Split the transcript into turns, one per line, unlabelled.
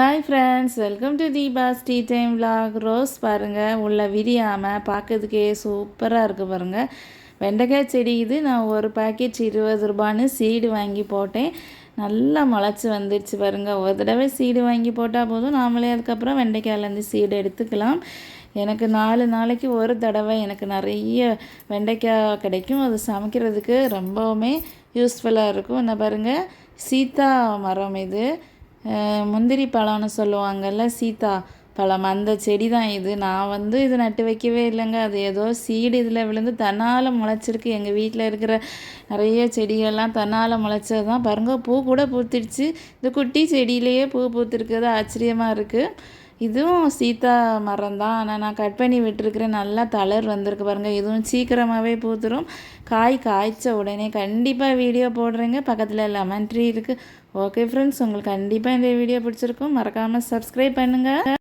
Hi friends welcome to Deepa's tea time vlog. Rose பாருங்கள் உள்ள விரியாமல் பார்க்கறதுக்கே சூப்பராக இருக்குது பாருங்கள் வெண்டைக்காய் செடி இது நான் ஒரு பேக்கெட் இருபது ரூபான்னு சீடு வாங்கி போட்டேன். நல்லா முளைச்சி வந்துடுச்சு பாருங்கள் ஒரு தடவை சீடு வாங்கி போட்டால் போதும் நாமளே அதுக்கப்புறம் வெண்டைக்காயிலேருந்து சீடு எடுத்துக்கலாம். எனக்கு நாலு நாளைக்கு ஒரு தடவை எனக்கு நிறைய வெண்டைக்காய் கிடைக்கும். அது சமைக்கிறதுக்கு ரொம்பவுமே யூஸ்ஃபுல்லாக இருக்கும். என்ன பாருங்கள் சீதா மரம் இது. முந்திரி பழம்னு சொல்லுவாங்கல்ல சீதா பழம். அந்த செடி தான் இது. நான் வந்து இது நட்டு வைக்கவே இல்லைங்க. அது ஏதோ சீடு இதில் விழுந்து தன்னால் முளைச்சிருக்கு. எங்கள் வீட்டில் இருக்கிற நிறைய செடிகள்லாம் தன்னால் முளைச்சது தான் பாருங்க பூ கூட பூத்துடுச்சு. இந்த குட்டி செடியிலேயே பூ பூத்துருக்கிறது ஆச்சரியமாக இருக்குது இதுவும் சீதா மரம் தான். ஆனால் நான் கட் பண்ணி விட்டுருக்கிறேன் நல்லா தளர் வந்திருக்கு பாருங்கள் இதுவும் சீக்கிரமாகவே பூத்துரும். காய் காய்ச்ச உடனே கண்டிப்பாக வீடியோ போடுறேங்க. பக்கத்தில் லெமன் ட்ரீ இருக்குது ஓகே ஃப்ரெண்ட்ஸ் உங்களுக்கு கண்டிப்பாக இந்த வீடியோ பிடிச்சிருக்கும். மறக்காமல் சப்ஸ்கிரைப் பண்ணுங்கள்